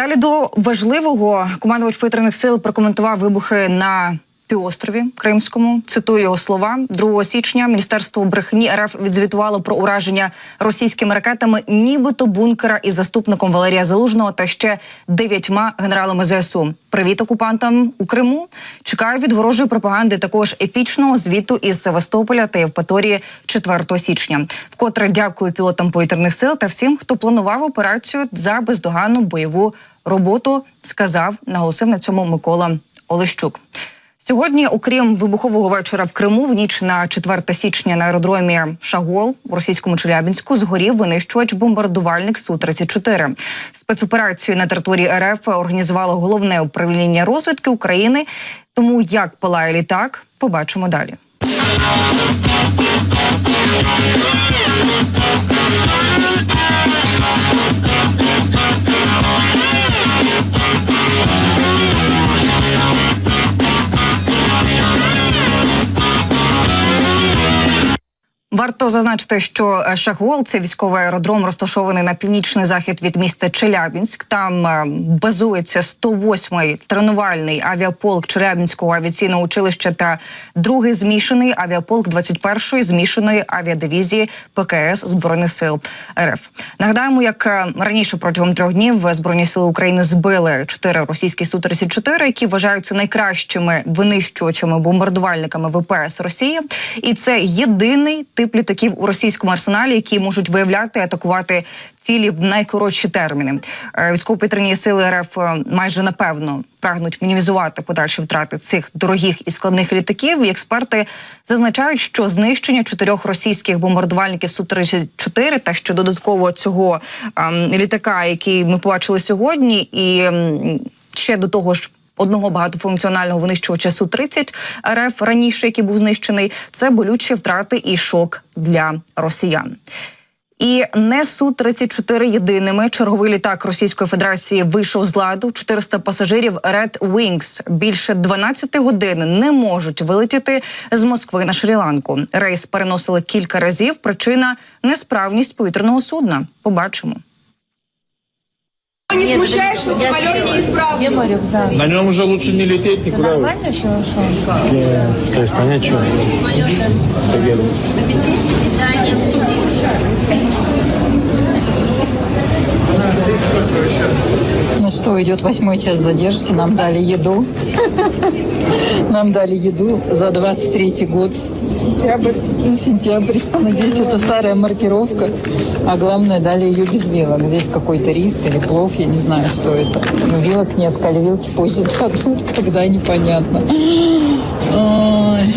Далі до важливого командувач повітряних сил прокоментував вибухи на півострові Кримському. Цитую його слова 2 січня. Міністерство брехні РФ відзвітувало про ураження російськими ракетами, нібито бункера із заступником Валерія Залужного та ще дев'ятьма генералами ЗСУ. Привіт окупантам у Криму. Чекаю від ворожої пропаганди також епічного звіту із Севастополя та Євпаторії 4 січня. Вкотре дякую пілотам повітряних сил та всім, хто планував операцію за бездоганну бойову роботу. Сказав, наголосив на цьому Микола Олещук. Сьогодні, окрім вибухового вечора в Криму, в ніч на 4 січня на аеродромі Шагол у російському Челябінську згорів винищувач бомбардувальник су 34 Спецоперацію на території РФ організувало головне управління розвідки України. Тому як палає літак, побачимо далі. Варто зазначити, що е, Шахвол це військовий аеродром, розташований на північний захід від міста Челябінськ. Там е, базується 108-й тренувальний авіаполк Челябінського авіаційного училища та другий змішаний авіаполк 21-ї змішаної авіадивізії ПКС збройних сил РФ. Нагадаємо, як е, раніше протягом трьох днів збройні сили України збили чотири російські су 34 які вважаються найкращими винищувачами бомбардувальниками ВПС Росії, і це єдиний тип літаків у російському арсеналі, які можуть виявляти атакувати цілі в найкоротші терміни. Е, Військово-повітряні сили РФ е, майже напевно прагнуть мінімізувати подальші втрати цих дорогих і складних літаків. І експерти зазначають, що знищення чотирьох російських бомбардувальників су 34 та що додатково цього ем, літака, який ми побачили сьогодні, і ще до того ж. Одного багатофункціонального винищувача су 30 РФ раніше, який був знищений, це болючі втрати і шок для росіян. І не су 34 єдиними черговий літак Російської Федерації вийшов з ладу. 400 пасажирів Red Wings більше 12 годин не можуть вилетіти з Москви на Шрі-Ланку. Рейс переносили кілька разів. Причина несправність повітряного судна. Побачимо. Не смущает, что самолет неисправный? Где мой рюкзак? На нем уже лучше не лететь никуда. Нормально еще ушел? То есть понять, что. Что, идет восьмой час задержки, нам дали еду. Нам дали еду за 23 год. Сентябрь. Сентябрь. Надеюсь, это старая маркировка. А главное, дали ее без вилок. Здесь какой-то рис или плов, я не знаю, что это. Ну, вилок нет, сказали, вилки позже дадут, когда непонятно. Ой.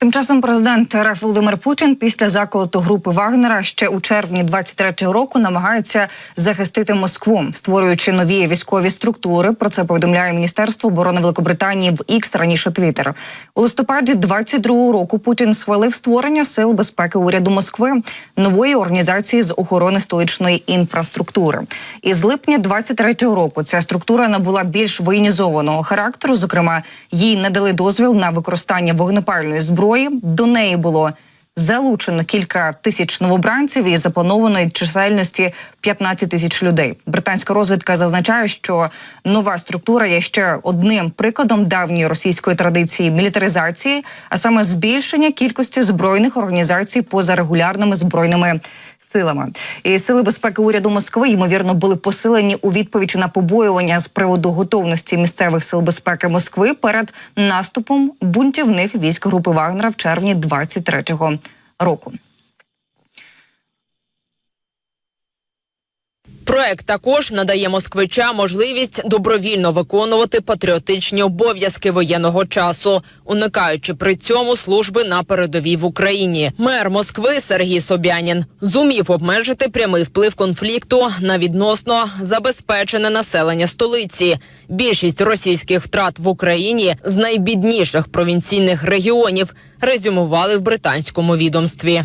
Тим часом президент РФ Володимир Путін після заколоту групи Вагнера ще у червні 23-го року намагається захистити Москву, створюючи нові військові структури. Про це повідомляє Міністерство оборони Великобританії в X, раніше Твіттер. У листопаді 22-го року Путін схвалив створення сил безпеки уряду Москви, нової організації з охорони столичної інфраструктури. І з липня 23-го року ця структура набула більш воєнізованого характеру. Зокрема, їй надали дозвіл на використання вогнепальної зброї. До неї було залучено кілька тисяч новобранців і запланованої чисельності 15 тисяч людей. Британська розвідка зазначає, що нова структура є ще одним прикладом давньої російської традиції мілітаризації, а саме збільшення кількості збройних організацій поза регулярними збройними силами. І сили безпеки уряду Москви ймовірно були посилені у відповідь на побоювання з приводу готовності місцевих сил безпеки Москви перед наступом бунтівних військ групи Вагнера в червні 23-го року. Проект також надає москвичам можливість добровільно виконувати патріотичні обов'язки воєнного часу, уникаючи при цьому служби на передовій в Україні. Мер Москви Сергій Собянін зумів обмежити прямий вплив конфлікту на відносно забезпечене населення столиці. Більшість російських втрат в Україні з найбідніших провінційних регіонів резюмували в британському відомстві.